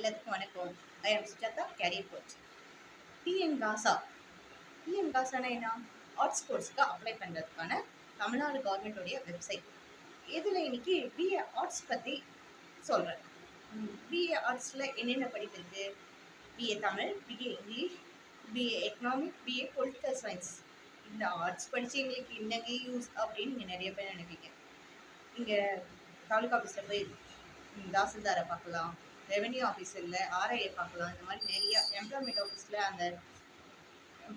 எல்லாத்துக்கும் வணக்கம். I am Sujatha career coach TN Gaza TN காசானா என்ன? ஆர்ட்ஸ் கோர்ஸ்க்கு அப்ளை பண்ணுறதுக்கான தமிழ்நாடு கவர்மெண்டோடைய வெப்சைட் இதில் இன்னைக்கு பிஏ ஆர்ட்ஸ் பற்றி சொல்கிறேன் பிஏ ஆர்ட்ஸில் என்னென்ன படிப்பு இருக்குது BA Tamil BA English BA economic BA political science இந்த ஆர்ட்ஸ் படித்து எங்களுக்கு இன்னைக்கு யூஸ் அப்படின்னு நீங்கள் நிறைய பேர் நினைப்பீங்க. இங்கே தாலுகா ஆஃபீஸில் போய் தாசில்தாரை பார்க்கலாம். ரெவென்யூ ஆஃபீஸரில் ஆர்ஐயை பார்க்கலாம். இந்த மாதிரி நிறைய எம்ப்ளாய்மெண்ட் ஆஃபீஸில் அந்த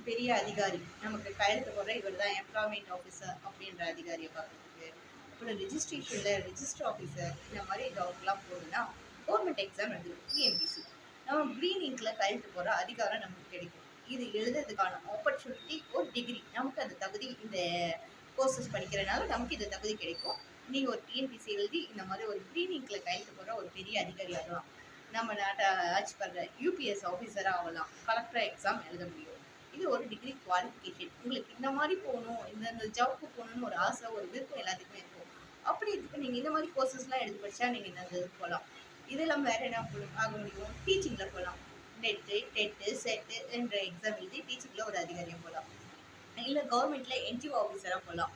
பெரிய அதிகாரி நமக்கு கையெழுத்து போடுற இவர் தான் எம்ப்ளாய்மெண்ட் ஆஃபீஸர் அப்படின்ற அதிகாரியை பார்க்குறதுக்கு. அப்புறம் ரிஜிஸ்ட்ரேஷனில் ரிஜிஸ்டர் ஆஃபீஸர் இந்த மாதிரி ஜாப்லாம் போகணும்னா கவர்மெண்ட் எக்ஸாம் எழுதுவோம் டிஎன்பிசி நம்ம க்ரீன் இங்கில் கையெழுத்து போடுற அதிகாரம் நமக்கு கிடைக்கும். இது எழுதுறதுக்கான ஆப்பர்ச்சுனிட்டி ஒரு டிகிரி நமக்கு அந்த தகுதி இந்த கோர்சஸ் படிக்கிறனால நமக்கு இந்த தகுதி கிடைக்கும். நீங்கள் ஒரு டிஎன்பிசி எழுதி இந்த மாதிரி ஒரு க்ரீன் இங்கில் கையெழுத்து போடுற ஒரு பெரிய அதிகாரி ஆகலாம். நம்ம நாட்டை ஆட்சி பண்ணுற யூபிஎஸ் ஆஃபீஸராக ஆகலாம். கலெக்டர் எக்ஸாம் எழுத முடியும். இது ஒரு டிகிரி குவாலிஃபிகேஷன் உங்களுக்கு இந்த மாதிரி போகணும் இந்த இந்த ஜாப்க்கு போகணும்னு ஒரு ஆசை ஒரு விருப்பம் எல்லாத்துக்குமே இருக்கும். அப்படி இருக்கு நீங்கள் இந்த மாதிரி கோர்சஸ்லாம் எடுத்து படித்தா நீங்கள் இந்த இதுக்கு போகலாம் இதெல்லாம் வேறு என்ன ஆக முடியும்? டீச்சிங்கில் போகலாம் நெட்டு டெட்டு செட்டு என்ற எக்ஸாம் எழுதி டீச்சிங்கில் ஒரு அதிகாரியாக போகலாம் இல்லை கவர்மெண்ட்டில் என்ஜிஓ ஆஃபீஸராக போகலாம்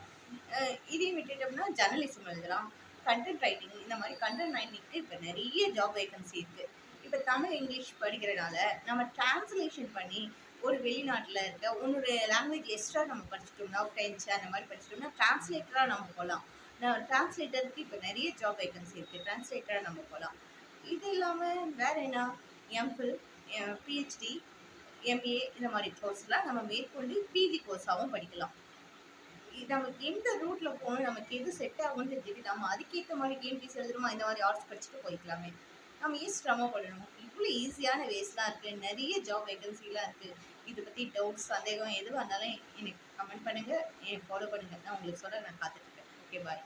இதையும் விட்டுட்டோம்னா ஜர்னலிசம் எழுதலாம். கண்டென்ட் ரைட்டிங் இந்த மாதிரி கண்டென்ட் ரைட்டிங்க்கு இப்போ நிறைய ஜாப் வேகன்சி இருக்குது இப்போ தமிழ் இங்கிலீஷ் படிக்கிறனால நம்ம டிரான்ஸ்லேஷன் பண்ணி ஒரு வெளிநாட்டில் இருக்க ஒன்னொரு லாங்குவேஜ் எக்ஸ்ட்ரா நம்ம படிச்சிட்டோம்னா ஃப்ரெஞ்சு அந்த மாதிரி படிச்சிட்டோம்னா டிரான்ஸ்லேட்டராக நம்ம போகலாம் நான் டிரான்ஸ்லேட்டருக்கு இப்போ நிறைய ஜாப் வேகன்சி இருக்குது டிரான்ஸ்லேட்டராக நம்ம போகலாம் இது இல்லாமல் வேறு என்ன? எம்ஃபில் பிஹெச்டி எம்ஏ இந்த மாதிரி கோர்ஸ்லாம் நம்ம மேற்கொண்டு பிஜி கோர்ஸாகவும் படிக்கலாம். நமக்கு எந்த ரூட்டில் போகணும் நமக்கு எது செட் ஆகும்னு தெரியுது நம்ம அதுக்கேற்ற மாதிரி கேம் எழுதுறோமா இந்த மாதிரி ஆர்ட்ஸ் படிச்சுட்டு போய்க்கலாமே. நம்ம ஏன் சிரமப்படணும் இவ்வளோ ஈஸியான வேஸ்லாம் இருக்குது நிறைய ஜாப் வேகன்சிலாம் இருக்குது இதை பற்றி டவுட்ஸ் சந்தேகம் எதுவாக இருந்தாலும் எனக்கு கமெண்ட் பண்ணுங்கள் ஃபாலோ பண்ணுங்கள் நான் உங்களுக்கு சொல்ல நான் காத்துட்ருக்கேன் ஓகே பாய்